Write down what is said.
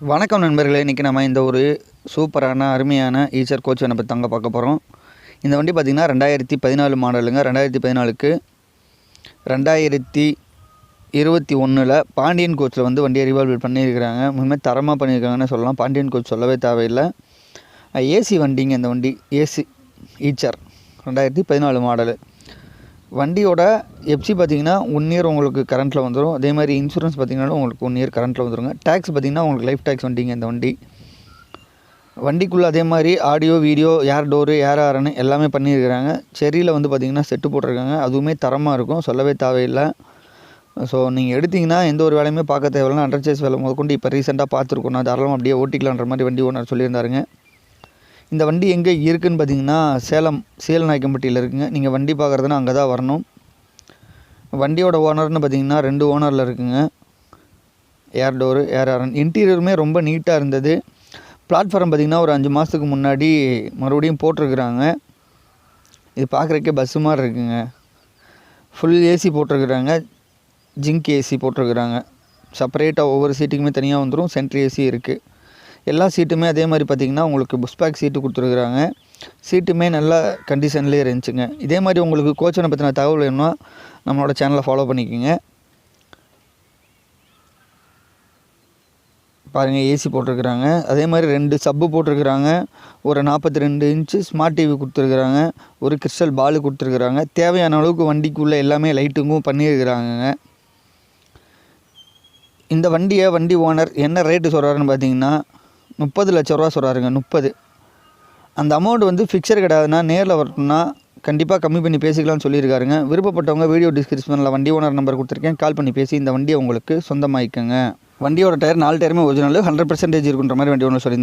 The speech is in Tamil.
வணக்கம் நண்பர்களே இன்றைக்கி நம்ம இந்த ஒரு சூப்பரான அருமையான ஈச்சர் கோச் வண்டி பற்றி தாங்க பார்க்க போகிறோம் இந்த வண்டி பார்த்திங்கன்னா ரெண்டாயிரத்தி பதினாலு மாடலுங்க. ரெண்டாயிரத்தி பதினாலுக்கு ரெண்டாயிரத்தி இருபத்தி ஒன்றில் பாண்டியன் கோச்சில் வந்து வண்டியை ரிவால்வ் பண்ணியிருக்கிறாங்க. முழுமே தரமாக பண்ணியிருக்காங்கன்னு சொல்லலாம். பாண்டியன் கோச் சொல்லவே தேவையில்லை. ஏசி வண்டிங்க இந்த வண்டி. ஏசி ஈச்சர் ரெண்டாயிரத்தி பதினாலு மாடலு. வண்டியோட எஃப்சி பார்த்தீங்கன்னா ஒன் இயர் உங்களுக்கு கரண்ட்டில் வந்துடும் அதே மாதிரி இன்சூரன்ஸ் பார்த்தீங்கன்னா உங்களுக்கு ஒன் இயர் கரண்ட்டில் வந்துருங்க. டேக்ஸ் பார்த்தீங்கன்னா உங்களுக்கு லைஃப் டேக்ஸ் வண்டிங்க இந்த வண்டி. வண்டிக்குள்ளே அதே மாதிரி audio video air door air ஆரனு எல்லாமே பண்ணியிருக்கிறாங்க. செரியில் வந்து பார்த்திங்கன்னா செட்டு போட்டிருக்காங்க. அதுவுமே தரமாக இருக்கும். சொல்லவே தேவையில்லை. ஸோ நீங்கள் எடுத்திங்கன்னா எந்த ஒரு வேலையுமே பார்க்க தேவையில்லை. அண்டர்சைஸ் வேலை முதற்கொண்டு இப்போ ரீசெண்டாக பார்த்துருக்கோம். நான் தாராளமாக அப்படியே ஓட்டிக்கலான்ற மாதிரி வண்டி ஓனர் சொல்லியிருந்தாருங்க. இந்த வண்டி எங்கே இருக்குதுன்னு பார்த்தீங்கன்னா சேலம் சேலநாயக்கம்பட்டியில் இருக்குங்க. நீங்கள் வண்டி பார்க்குறதுன்னா அங்கே தான் வரணும். வண்டியோட ஓனர்னு பார்த்தீங்கன்னா ரெண்டு ஓனரில் இருக்குங்க. ஏர் டோரு ஏர் ஆரன் இன்டீரியருமே ரொம்ப நீட்டாக இருந்தது. பிளாட்ஃபார்ம் பார்த்திங்கன்னா ஒரு அஞ்சு மாதத்துக்கு முன்னாடி மறுபடியும் போட்டிருக்குறாங்க. இது பார்க்குறக்கே பஸ்ஸு மாதிரி இருக்குங்க. ஃபுல் ஏசி போட்டிருக்குறாங்க. ஜிங்க் ஏசி போட்டிருக்குறாங்க. செப்பரேட்டாக ஒவ்வொரு சீட்டுக்குமே தனியாக வந்துடும் சென்ட்ரி ஏசி இருக்குது எல்லா சீட்டுமே அதே மாதிரி பார்த்திங்கன்னா உங்களுக்கு புஷ் பேக் சீட்டு கொடுத்துருக்குறாங்க. சீட்டுமே நல்ல கண்டிஷன்லேயே இருந்துச்சுங்க. இதே மாதிரி உங்களுக்கு கோச்சனை பற்றின தகவல் வேணும்னா நம்மளோட சேனலை ஃபாலோ பண்ணிக்கோங்க. பாருங்கள் ஏசி போட்டிருக்குறாங்க. அதே மாதிரி ரெண்டு சப்பு போட்டிருக்குறாங்க. ஒரு நாற்பத்தி ரெண்டு இன்ச்சு ஸ்மார்ட் டிவி கொடுத்துருக்குறாங்க. ஒரு கிறிஸ்டல் பால் கொடுத்துருக்குறாங்க. தேவையான அளவுக்கு வண்டிக்குள்ளே எல்லாமே லைட்டுங்கும் பண்ணியிருக்கிறாங்க இந்த வண்டியை வண்டி ஓனர் என்ன ரேட்டு சொல்கிறாருன்னு பார்த்தீங்கன்னா முப்பது லட்ச ரூபா சொல்கிறாருங்க முப்பது. அந்த அமௌண்ட் வந்து ஃபிக்ஸர் கிடையாதுன்னா நேரில் வரணும்னா கண்டிப்பாக கம்மி பண்ணி பேசிக்கலாம்னு சொல்லியிருக்காருங்க. விருப்பப்பட்டவங்க வீடியோ டிஸ்கிரிப்ஷனில் வண்டி ஓனர் நம்பர் கொடுத்துருக்கேன். கால் பண்ணி பேசி இந்த வண்டியை உங்களுக்கு சொந்தமாயிக்கோங்க வண்டியோட டயர் நாலு டயருமே ஒரிஜினல் ஹண்ட்ரட் பர்சன்டேஜ் இருக்குன்ற மாதிரி வண்டி ஒன்று சொல்லி